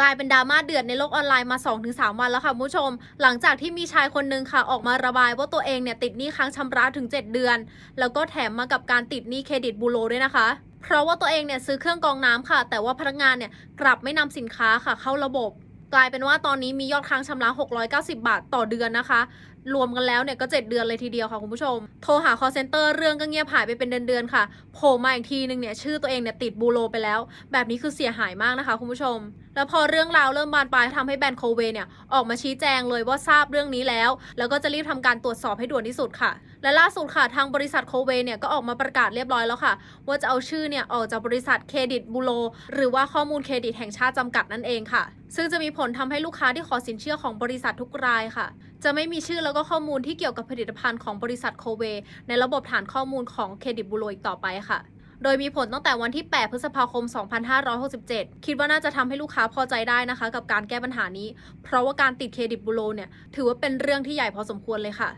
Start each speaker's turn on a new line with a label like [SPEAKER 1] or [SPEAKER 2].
[SPEAKER 1] กลายเป็นดราม่าเดือดในโลกออนไลน์มา 2-3 วันแล้วค่ะผู้ชม หลังจากที่มีชายคนนึงค่ะออกมาระบายว่าตัวเองเนี่ยติดหนี้ค้างชำระถึง 7 เดือน แล้วก็แถมมากับการติดหนี้เครดิตบูโรด้วยนะคะเพราะว่าตัวเองเนี่ยซื้อเครื่องกรองน้ำค่ะ แต่ว่าพนักงานเนี่ยกลับไม่นำสินค้าค่ะเข้าระบบ กลายเป็นว่าตอนนี้มียอดค้างชำระ 690 บาทต่อเดือนนะคะรวมกันแล้วเนี่ยก็ 7 เดือนเลยทีเดียวค่ะคุณผู้ชม โทรหา call center เรื่องก็เงียบหายไปเป็นเดือนๆค่ะโผล่มาอีกทีนึงเนี่ยชื่อตัวเองเนี่ยติดบูโรไปแล้ว แบบนี้คือเสียหายมากนะคะคุณผู้ชม แล้วพอเรื่องราวเริ่มบานปลายทำให้แบรนด์โคเวเนี่ยออกมาชี้แจงเลยว่าทราบเรื่องนี้แล้ว แล้วก็จะรีบทำการตรวจสอบให้ด่วนที่สุดค่ะ และล่าสุดค่ะทางบริษัทโคเวเนี่ยก็ออกมาประกาศเรียบร้อยแล้วค่ะ ว่าจะเอาชื่อเนี่ยออกจากบริษัทเครดิตบูโรหรือว่าข้อมูลเครดิตแห่งชาติจำกัดนั่นเองค่ะ ซึ่งจะมีผลทำให้ลูกค้าที่ขอสินเชื่อของบริษัททุกรายค่ะ จะไม่มีชื่อแล้วก็ข้อมูลที่เกี่ยวกับผลิตภัณฑ์ของบริษัทโคเว ในระบบฐานข้อมูลของเครดิตบูโรอีกต่อไปค่ะ โดยมีผลตั้งแต่วันที่ 8 พฤษภาคม 2567 คิดว่าน่าจะทำให้ลูกค้าพอใจได้นะคะ กับการแก้ปัญหานี้ เพราะว่าการติดเครดิตบูโรเนี่ยถือว่าเป็นเรื่องที่ใหญ่พอสมควรเลยค่ะ